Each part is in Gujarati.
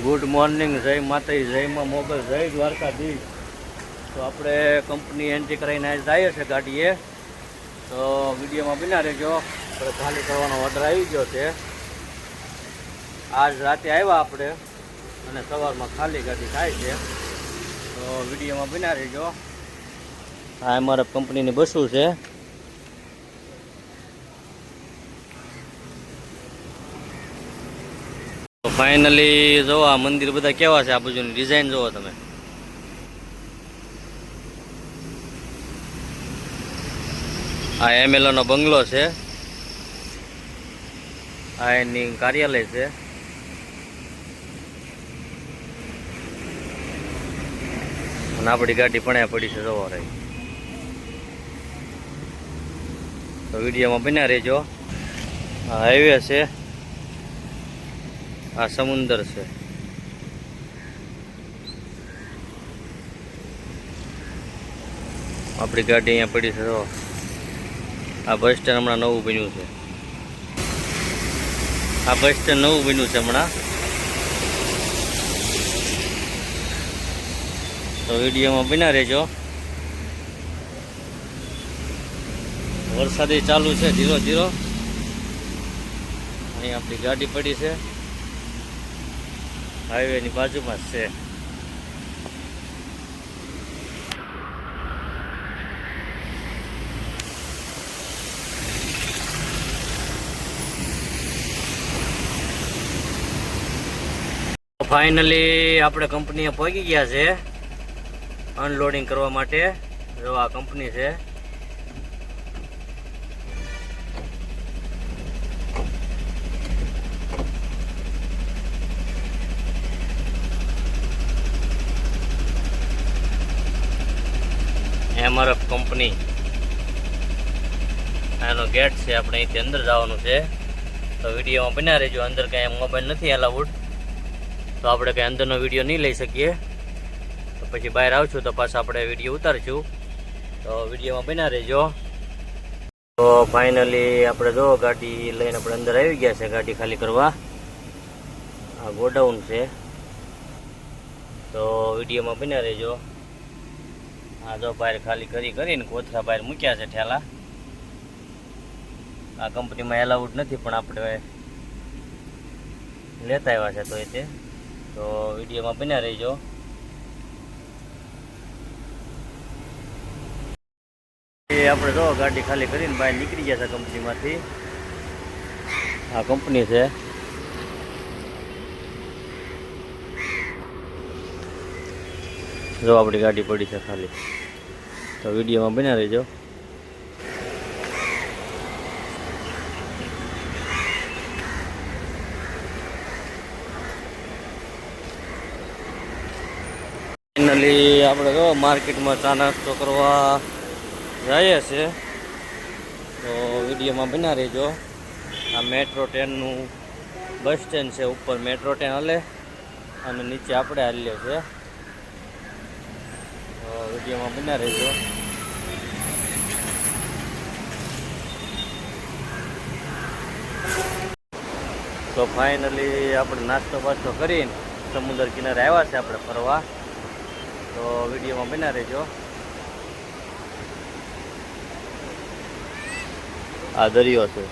ગુડ મોર્નિંગ જય માતાજી, જય માં મોગલ, જય દ્વારકાધીશ. તો આપણે કંપની એન્ટ્રી કરીને જઈએ છે ગાડીએ. તો વિડીયોમાં બિના રહેજો. આપણે ખાલી કરવાનો ઓર્ડર આવી ગયો છે. આજ રાતે આવ્યા આપણે અને સવારમાં ખાલી ગાડી થાય છે. તો વિડીયોમાં બિના રહેજો. આ અમારા કંપનીની બસો છે. તો ફાઇનલી જોવો આ મંદિર બધા કેવા છે? આ બાજુની ડિઝાઇન જોવો તમે. આ એમએલઓ નો બંગલો છે. આ એની કાર્યાલય છે. અને આપણી ગાડી પણ પડી છે જોવો રહી તો વિડીયોમાં બન્યા રહેજો. હાઈવે છે. આ સમુંદર છે. આપણી ગાડી અહીંયા પડી છે આ બસ સ્ટેન્ડ હમણાં નવું બન્યું છે. આ બસ સ્ટેન્ડ નવું બન્યું છે હમણાં. તો વિડીયોમાં બન્યા રહેજો. વરસાદી ચાલુ છે, ધીરો ધીરો. અહીં આપણી ગાડી પડી છે. હાઈવેની બાજુમાં જ છે. ફાઇનલી આપણે કંપનીએ પહોંચી ગયા છે. અનલોડિંગ કરવા માટે. જો આ કંપની છે. એમઆરએફ કંપની આનો ગેટ છે, આપણે અહીંથી અંદર જવાનું છે. તો વિડીયોમાં બન્યા રહેજો, અંદર કાંઈ મોબાઈલ નથી એલાઉડ તો આપણે કાંઈ અંદરનો વીડિયો નહીં લઈ શકીએ. તો પછી બહાર આવશું તો પાછા આપણે વીડિયો ઉતારશું. તો વિડીયોમાં બન્યા રહેજો. તો ફાઇનલી આપણે જો ગાડી લઈને આપણે અંદર આવી ગયા છે, ગાડી ખાલી કરવા. આ ગોડાઉન છે. તો વિડીયોમાં બન્યા રહેજો. આ જો બહાર ખાલી કરી કરીને કોથરા બહાર મૂક્યા છે ઠેલા. આ કંપનીમાં એલાઉડ નથી, પણ આપણે લેતા આવ્યા છે તો એ તે. તો વિડીયોમાં બન્યા રહીજો. આપણે જો ગાડી ખાલી કરીને બહાર નીકળી ગયા છે કંપનીમાંથી. આ કંપની છે. જો આપણી ગાડી પડી છે ખાલી. તો વિડીયોમાં બન્યા રહેજો. ફાઇનલી આપણે જો માર્કેટમાં ચા નાસ્તો કરવા જઈએ છીએ. તો વિડીયોમાં બન્યા રહેજો. આ મેટ્રો ટ્રેનનું બસ સ્ટેન્ડ છે, ઉપર મેટ્રો ટ્રેન હલે. અને નીચે આપણે હાલીએ છીએ. વિડીયોમાં બના રહેજો. તો ફાઇનલી આપણે નાસ્તો બાસ્તો કરીને સમુદ્ર કિનારે આવ્યા છે આપણે ફરવા. તો વિડીયોમાં બના રહેજો. આ દરિયો છે.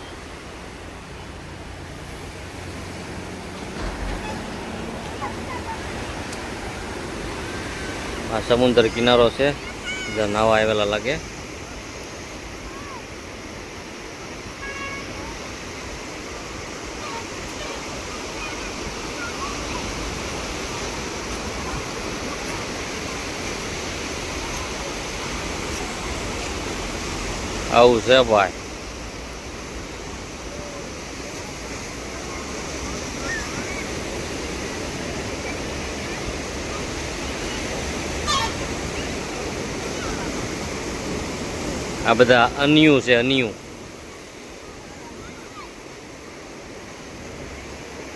આ સમુદ્ર કિનારો છે જ્યાં નાવા આવેલા લાગે. આવું છે ભાઈ. આ બધા અન્યુ છે, અન્યુ.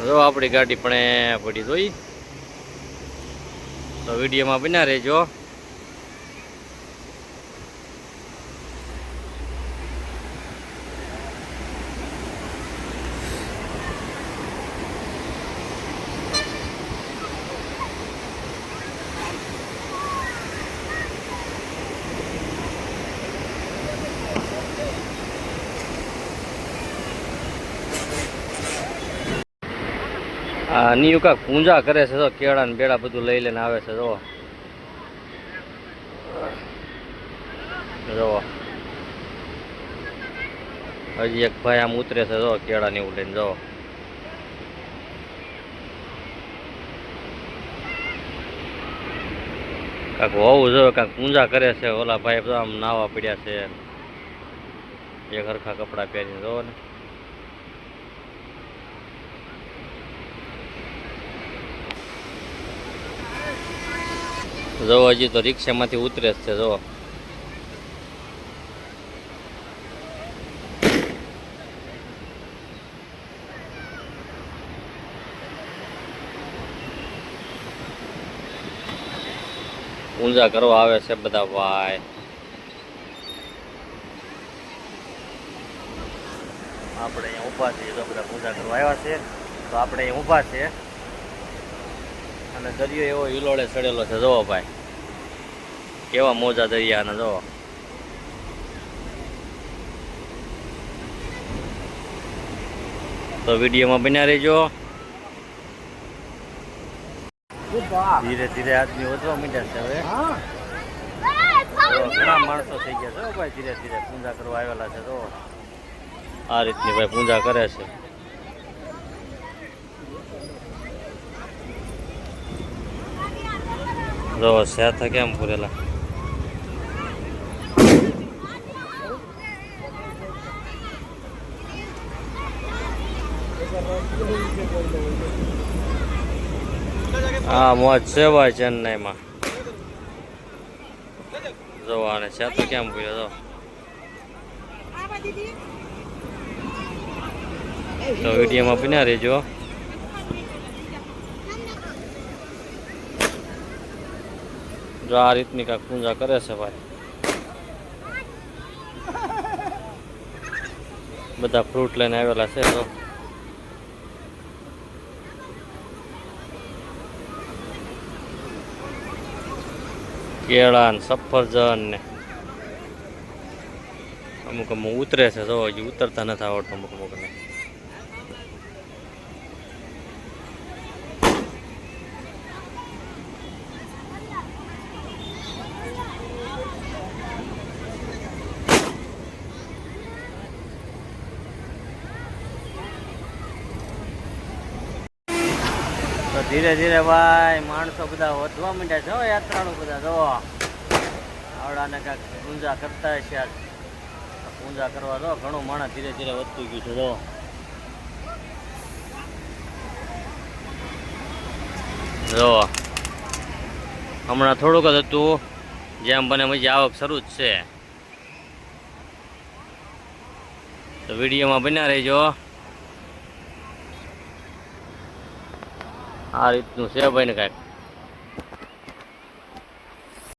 જો આપણી ગાડી પણ પડી જોઈ. તો વિડીયોમાં બના રહેજો. આ નીયુ કાક પૂંજા કરે છે તો કેળા ને બેડા બધું લઈ લઈને આવે છે, જો. જો. હજી એક ભાઈ આમ ઉતરે છે, જો કેળા ને એવું લઈને, જો. કાંક હોવું જો કાંક પૂંજા કરે છે, ઓલા ભાઈ આમ નાવા પડ્યા છે. એક હરખા કપડાં પહેરીને જો ને. જો હજી તો રિક્ષામાંથી ઉતરે જ છે જો ઊંઝા કરવા આવે છે બધા ભાઈ. આપણે અહીંયા ઊભા છીએ તો બધા પૂજા કરવા આવ્યા છે. તો આપણે અહીંયા ઊભા છે. અને દરિયો એવો હિલોળે ચડેલો છે જવો ભાઈ. કેવા મોજા દરિયાના જો. તો વિડીયોમાં બન્યા રહેજો. ધીરે ધીરે આદમી વધવા માંડ્યા છે હવે. ઘણા માણસો થઈ ગયા છે ભાઈ ધીરે ધીરે પૂજા કરવા આવેલા છે તો. આ રીતની ભાઈ પૂજા કરે છે. જો સેથા કેમ પૂરેલા? હા, મોજ છે ભાઈ ચેન્નાઈમાં. જો છે. તો કેમ ભૂલ્યો તો? તો વિડીયોમાં બન્યા રહેજો. જો આ રીતની કાંક પૂજા કરે છે ભાઈ. બધા ફ્રૂટ લઈને આવેલા છે તો કેળા ને સફરજન ને. અમુક અમુક ઉતરે છે, જો હજી ઉતરતા નથી આવડતું અમુક અમુકને. ધીરે ધીરે ભાઈ, માણસો બધા વધવા માંડ્યા છે હો, યાત્રાળુ બધા જો આવડાને કાંઈક પૂંજા કરતા છે પૂજા કરવા દો ઘણું માણસ ધીરે ધીરે વધતું ગયું છે જો જો હમણાં થોડુંક જ હતું, જેમ બને મજા આવક શરૂ જ છે. તો વિડીયોમાં બન્યા રહેજો. આ રીતનું છે ભાઈ ને કાંઈક.